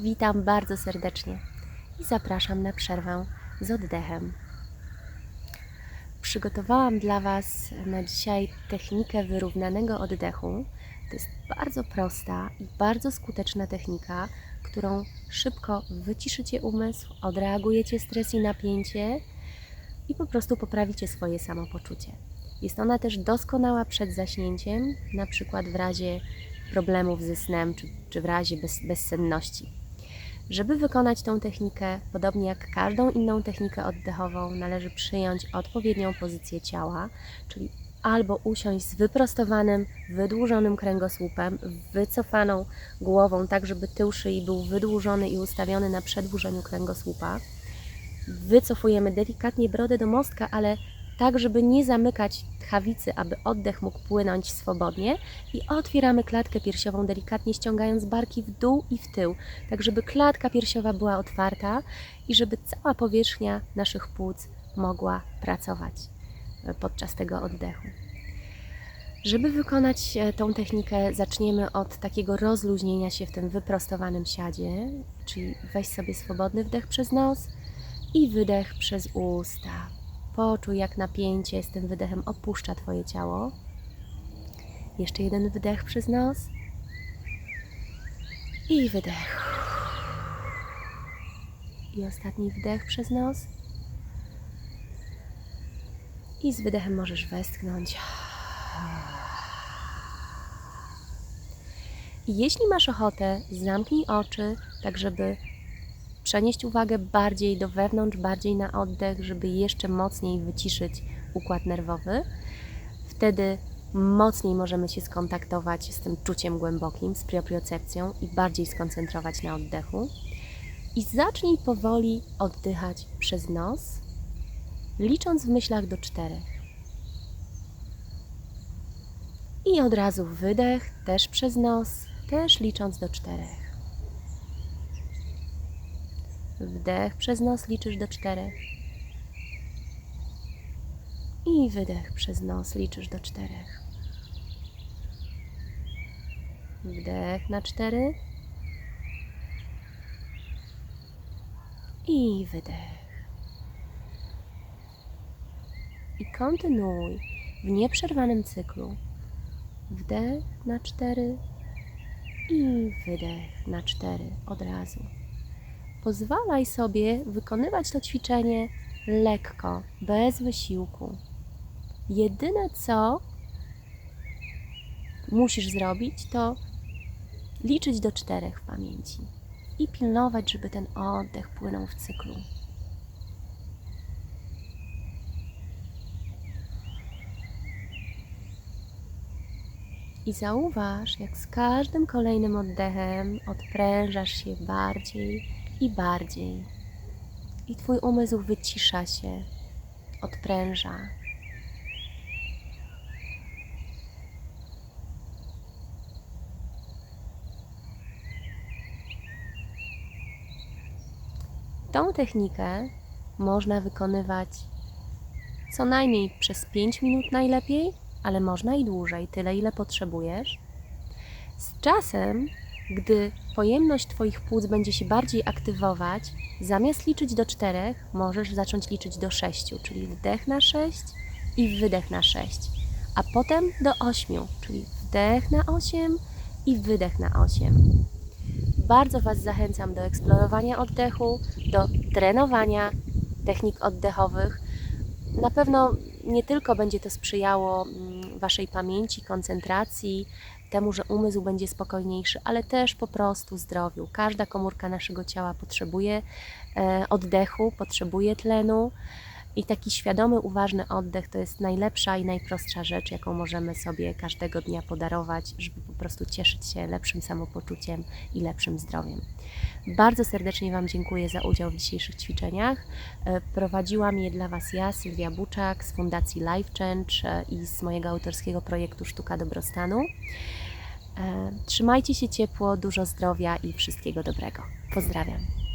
Witam bardzo serdecznie i zapraszam na przerwę z oddechem. Przygotowałam dla Was na dzisiaj technikę wyrównanego oddechu. To jest bardzo prosta i bardzo skuteczna technika, którą szybko wyciszycie umysł, odreagujecie stres i napięcie i po prostu poprawicie swoje samopoczucie. Jest ona też doskonała przed zaśnięciem, na przykład w razie problemów ze snem czy, czy w razie bez, bezsenności. Żeby wykonać tą technikę, podobnie jak każdą inną technikę oddechową, należy przyjąć odpowiednią pozycję ciała, czyli albo usiąść z wyprostowanym, wydłużonym kręgosłupem, wycofaną głową, tak żeby tył szyi był wydłużony i ustawiony na przedłużeniu kręgosłupa. Wycofujemy delikatnie brodę do mostka, ale tak, żeby nie zamykać tchawicy, aby oddech mógł płynąć swobodnie i otwieramy klatkę piersiową delikatnie ściągając barki w dół i w tył, tak żeby klatka piersiowa była otwarta i żeby cała powierzchnia naszych płuc mogła pracować e, podczas tego oddechu. Żeby wykonać e, tą technikę, zaczniemy od takiego rozluźnienia się w tym wyprostowanym siadzie, czyli weź sobie swobodny wdech przez nos i wydech przez usta. Poczuj, jak napięcie z tym wydechem opuszcza Twoje ciało. Jeszcze jeden wdech przez nos i wydech. I ostatni wdech przez nos. I z wydechem możesz westchnąć. I jeśli masz ochotę, zamknij oczy, tak żeby przenieść uwagę bardziej do wewnątrz, bardziej na oddech, żeby jeszcze mocniej wyciszyć układ nerwowy. Wtedy mocniej możemy się skontaktować z tym czuciem głębokim, z propriocepcją i bardziej skoncentrować na oddechu. I zacznij powoli oddychać przez nos, licząc w myślach do czterech. I od razu wydech też przez nos, też licząc do czterech. Wdech przez nos liczysz do czterech. I wydech przez nos liczysz do czterech. Wdech na cztery. I wydech. I kontynuuj w nieprzerwanym cyklu. Wdech na cztery i wydech na cztery od razu pozwalaj sobie wykonywać to ćwiczenie lekko, bez wysiłku. Jedyne co musisz zrobić, to liczyć do czterech w pamięci i pilnować, żeby ten oddech płynął w cyklu. I zauważ, jak z każdym kolejnym oddechem odprężasz się bardziej i bardziej. I Twój umysł wycisza się, odpręża. Tą technikę można wykonywać co najmniej przez 5 minut najlepiej, ale można i dłużej, tyle ile potrzebujesz. Z czasem gdy pojemność Twoich płuc będzie się bardziej aktywować, zamiast liczyć do czterech, możesz zacząć liczyć do sześciu, czyli wdech na sześć i wydech na sześć, a potem do ośmiu, czyli wdech na osiem i wydech na osiem. Bardzo Was zachęcam do eksplorowania oddechu, do trenowania technik oddechowych. Na pewno nie tylko będzie to sprzyjało mm, Waszej pamięci, koncentracji, temu, że umysł będzie spokojniejszy, ale też po prostu zdrowiu. Każda komórka naszego ciała potrzebuje e, oddechu, potrzebuje tlenu. I taki świadomy, uważny oddech to jest najlepsza i najprostsza rzecz, jaką możemy sobie każdego dnia podarować, żeby po prostu cieszyć się lepszym samopoczuciem i lepszym zdrowiem. Bardzo serdecznie Wam dziękuję za udział w dzisiejszych ćwiczeniach. E, prowadziłam je dla Was ja, Sylwia Buczak z Fundacji Life Change e, i z mojego autorskiego projektu Sztuka Dobrostanu. Trzymajcie się ciepło, dużo zdrowia i wszystkiego dobrego. Pozdrawiam.